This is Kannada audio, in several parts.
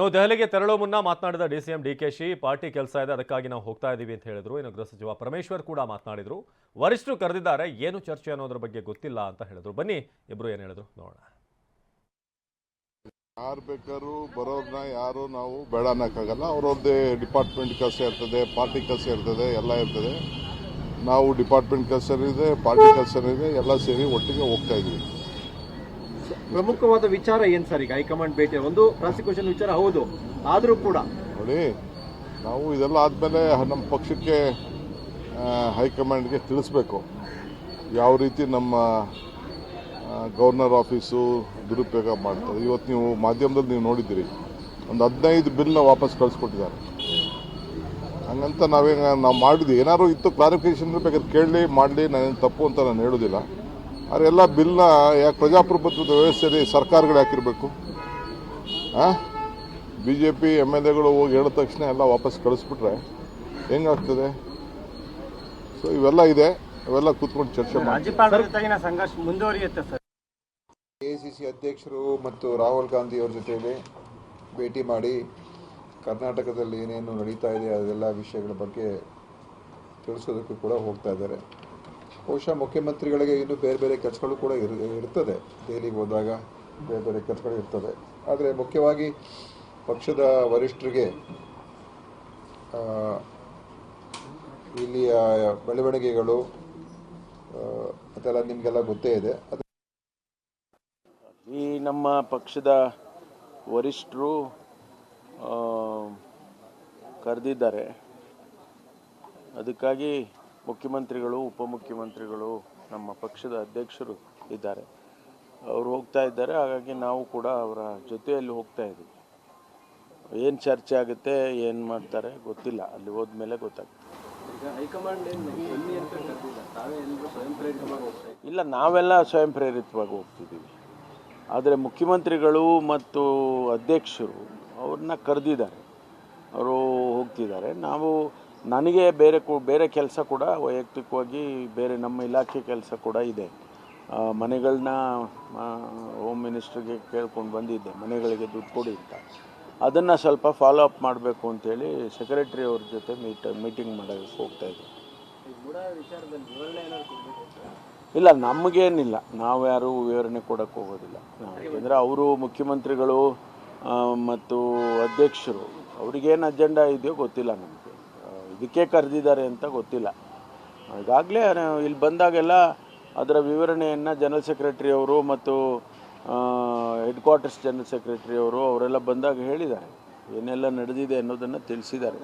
ಇನ್ನು ದೆಹಲಿಗೆ ತೆರಳೋ ಮುನ್ನ ಮಾತನಾಡಿದ ಡಿಸಿಎಂ ಡಿಕೆಶಿ ಪಾರ್ಟಿ ಕೆಲಸ ಇದೆ, ಅದಕ್ಕಾಗಿ ನಾವು ಹೋಗ್ತಾ ಇದ್ದೀವಿ ಅಂತ ಹೇಳಿದ್ರು. ಇನ್ನು ಗೃಹ ಸಚಿವ ಪರಮೇಶ್ವರ್ ಕೂಡ ಮಾತನಾಡಿದ್ರು. ವರಿಷ್ಠರು ಕರೆದಿದ್ದಾರೆ, ಏನು ಚರ್ಚೆ ಅನ್ನೋದ್ರ ಬಗ್ಗೆ ಗೊತ್ತಿಲ್ಲ ಅಂತ ಹೇಳಿದ್ರು. ಬನ್ನಿ, ಇಬ್ರು ಏನು ಹೇಳಿದ್ರು? ನೋಡೋಣ. ಯಾರು ಬೇಕಾದ್ರೂ ಯಾರು ನಾವು ಬೇಡ ಅನ್ನೋಕ್ಕಾಗಲ್ಲ ಅವ್ರವ್ರದ್ದೇ ಡಿಪಾರ್ಟ್ಮೆಂಟ್ ಕೆಲಸ ಇರ್ತದೆ, ಪಾರ್ಟಿ ಕೆಲಸ ಇರ್ತದೆ, ಎಲ್ಲ ಇರ್ತದೆ. ನಾವು ಡಿಪಾರ್ಟ್ಮೆಂಟ್ ಕೆಲಸ ಇದೆ, ಪಾರ್ಟಿ ಕೆಲಸ ಇದೆ, ಎಲ್ಲ ಸೇರಿ ಒಟ್ಟಿಗೆ ಹೋಗ್ತಾ ಇದ್ವಿ ಪ್ರಮುಖವಾದ ವಿಚಾರ ಏನ್ ಸರ್ ಈಗ? ಹೈಕಮಾಂಡ್ ಭೇಟಿ, ಒಂದು ಪ್ರಾಸಿಕ್ಯೂಷನ್ ವಿಚಾರ ಹೌದು. ಆದರೂ ಕೂಡ. ನೋಡಿ, ನಾವು ಇದೆಲ್ಲ ಆದಮೇಲೆ ನಮ್ಮ ಪಕ್ಷಕ್ಕೆ ಹೈಕಮಾಂಡ್ಗೆ ತಿಳಿಸ್ಬೇಕು. ಯಾವ ರೀತಿ ನಮ್ಮ ಗವರ್ನರ್ ಆಫೀಸು ದುರುಪಯೋಗ ಮಾಡ್ತಾರೆ ಇವತ್ತು ನೀವು ಮಾಧ್ಯಮದಲ್ಲಿ ನೀವು ನೋಡಿದ್ದೀರಿ. ಒಂದು ಹದಿನೈದು ಬಿಲ್ನ ವಾಪಸ್ ಕಳಿಸ್ಕೊಟ್ಟಿದ್ದಾರೆ. ಹಂಗಂತ ನಾವೇನು ನಾವು ಮಾಡಿದ್ವಿ. ಏನಾದ್ರು ಇತ್ತು ಕ್ಲಾರಿಫಿಕೇಶನ್ ಬೇಕಾದ್ರೆ ಕೇಳಲಿ ಮಾಡಲಿ, ನಾನೇನು ತಪ್ಪು ಅಂತ ನಾನು ಹೇಳೋದಿಲ್ಲ. ಆದರೆ ಎಲ್ಲ ಬಿಲ್ನ ಯಾಕೆ ಪ್ರಜಾಪ್ರಭುತ್ವದ ವ್ಯವಸ್ಥೆಯಲ್ಲಿ ಸರ್ಕಾರಗಳು ಹಾಕಿರಬೇಕು ಹಾಂ B J P M L ಎಗಳು ಹೋಗಿ ಹೇಳಿದ ತಕ್ಷಣ ಎಲ್ಲ ವಾಪಸ್ ಕಳಿಸ್ಬಿಟ್ರೆ ಹೆಂಗಾಗ್ತದೆ? ಸೊ ಇವೆಲ್ಲ ಇದೆ. ಇವೆಲ್ಲ ಕೂತ್ಕೊಂಡು ಚರ್ಚೆ ಮಾಡಿ ಎ ಸಿ ಸಿ ಮುಂದುವರಿಯುತ್ತೆ ಅಧ್ಯಕ್ಷರು ಮತ್ತು ರಾಹುಲ್ ಗಾಂಧಿ ಅವ್ರ ಜೊತೆಯಲ್ಲಿ ಭೇಟಿ ಮಾಡಿ ಕರ್ನಾಟಕದಲ್ಲಿ ಏನೇನು ನಡೀತಾ ಇದೆ ಅದೆಲ್ಲ ವಿಷಯಗಳ ಬಗ್ಗೆ ತಿಳಿಸೋದಕ್ಕೂ ಕೂಡ ಹೋಗ್ತಾ ಇದ್ದಾರೆ. ಬಹುಶಃ ಮುಖ್ಯಮಂತ್ರಿಗಳಿಗೆ ಇನ್ನೂ ಬೇರೆ ಬೇರೆ ಕೆಲಸಗಳು ಕೂಡ ಇರ್, ಇರ್ತದೆ. ದೆಹಲಿಗೆ ಹೋದಾಗ ಬೇರೆ ಬೇರೆ ಕೆಲಸಗಳು ಇರ್ತದೆ. ಆದರೆ ಮುಖ್ಯವಾಗಿ ಪಕ್ಷದ ವರಿಷ್ಠರಿಗೆ ಇಲ್ಲಿಯ ಬೆಳವಣಿಗೆಗಳು ಅದೆಲ್ಲ ನಿಮಗೆಲ್ಲ ಗೊತ್ತೇ ಇದೆ. ಈ ನಮ್ಮ ಪಕ್ಷದ ವರಿಷ್ಠರು ಕರೆದಿದ್ದಾರೆ. ಅದಕ್ಕಾಗಿ ಮುಖ್ಯಮಂತ್ರಿಗಳು ಉಪಮುಖ್ಯಮಂತ್ರಿಗಳು ನಮ್ಮ ಪಕ್ಷದ ಅಧ್ಯಕ್ಷರು ಇದ್ದಾರೆ. ಅವರು ಹೋಗ್ತಾ ಇದ್ದಾರೆ. ಹಾಗಾಗಿ ನಾವು ಕೂಡ ಅವರ ಜೊತೆಯಲ್ಲಿ ಹೋಗ್ತಾ ಇದ್ದೀವಿ. ಏನು ಚರ್ಚೆ ಆಗುತ್ತೆ ಏನು ಮಾಡ್ತಾರೆ ಗೊತ್ತಿಲ್ಲ. ಅಲ್ಲಿ ಹೋದ್ಮೇಲೆ ಗೊತ್ತಾಗುತ್ತೆ. ಇಲ್ಲ ನಾವೆಲ್ಲ ಸ್ವಯಂ ಪ್ರೇರಿತವಾಗಿ ಹೋಗ್ತಿದ್ದೀವಿ. ಆದರೆ ಮುಖ್ಯಮಂತ್ರಿಗಳು ಮತ್ತು ಅಧ್ಯಕ್ಷರು ಅವ್ರನ್ನ ಕರೆದಿದ್ದಾರೆ. ಅವರು ಹೋಗ್ತಿದ್ದಾರೆ. ನಾವು ನನಗೆ ಬೇರೆ ಕೂ, ಬೇರೆ ಕೆಲಸ ಕೂಡ ವೈಯಕ್ತಿಕವಾಗಿ ಬೇರೆ ನಮ್ಮ ಇಲಾಖೆ ಕೆಲಸ ಕೂಡ ಇದೆ. ಮನೆಗಳನ್ನ ಹೋಮ್ ಮಿನಿಸ್ಟ್ರಿಗೆ ಕೇಳ್ಕೊಂಡು ಬಂದಿದ್ದೆ, ಮನೆಗಳಿಗೆ ದುಡ್ಡು ಕೊಡಿ ಅಂತ. ಅದನ್ನು ಸ್ವಲ್ಪ ಫಾಲೋ ಅಪ್ ಮಾಡಬೇಕು ಅಂತೇಳಿ ಸೆಕ್ರೆಟ್ರಿ ಅವ್ರ ಜೊತೆ ಮೀಟ್ ಮೀಟಿಂಗ್ ಮಾಡೋಕ್ಕೆ ಹೋಗ್ತಾ ಇದ್ದೆ. ಇಲ್ಲ, ನಮಗೇನಿಲ್ಲ. ನಾವು ಯಾರು ವಿವರಣೆ ಕೊಡೋಕ್ಕೆ ಹೋಗೋದಿಲ್ಲ. ಯಾಕೆಂದರೆ ಅವರು ಮುಖ್ಯಮಂತ್ರಿಗಳು ಮತ್ತು ಅಧ್ಯಕ್ಷರು, ಅವ್ರಿಗೇನು ಅಜೆಂಡಾ ಇದೆಯೋ ಗೊತ್ತಿಲ್ಲ ನಮಗೆ. ಇದಕ್ಕೆ ಕರೆದಿದ್ದಾರೆ ಅಂತ ಗೊತ್ತಿಲ್ಲ. ಈಗಾಗಲೇ ಇಲ್ಲಿ ಬಂದಾಗೆಲ್ಲ ಅದರ ವಿವರಣೆಯನ್ನು ಜನರಲ್ ಸೆಕ್ರೆಟರಿಯವರು ಮತ್ತು ಹೆಡ್ ಕ್ವಾರ್ಟರ್ಸ್ ಜನರಲ್ ಸೆಕ್ರೆಟರಿಯವರು ಅವರೆಲ್ಲ ಬಂದಾಗ ಹೇಳಿದ್ದಾರೆ. ಏನೆಲ್ಲ ನಡೆದಿದೆ ಅನ್ನೋದನ್ನು ತಿಳಿಸಿದ್ದಾರೆ.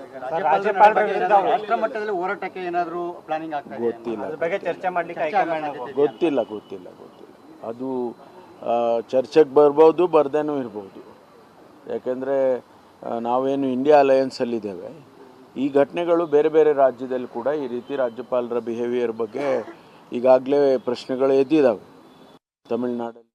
ಗೊತ್ತಿಲ್ಲ ಅದ್ರ ಬಗ್ಗೆ ಚರ್ಚೆ ಮಾಡ್ಲಿಕ್ಕೆ ಹೈಕಮಾಂಡ್ ಗೊತ್ತಿಲ್ಲ ಗೊತ್ತಿಲ್ಲ ಗೊತ್ತಿಲ್ಲ. ಅದು ಚರ್ಚೆಗೆ ಬರ್ಬೋದು ಬರ್ದೇನೂ ಇರ್ಬೋದು. ಯಾಕೆಂದರೆ ನಾವೇನು ಇಂಡಿಯಾ ಅಲಯನ್ಸಲ್ಲಿದ್ದೇವೆ ಈ ಘಟನೆಗಳು ಬೇರೆ ಬೇರೆ ರಾಜ್ಯದಲ್ಲಿ ಕೂಡ ಈ ರೀತಿ ರಾಜ್ಯಪಾಲರ ಬಿಹೇವಿಯರ್ ಬಗ್ಗೆ ಈಗಾಗಲೇ ಪ್ರಶ್ನೆಗಳು ಎದ್ದಿದ್ದಾವೆ ತಮಿಳ್ನಾಡಲ್ಲಿ.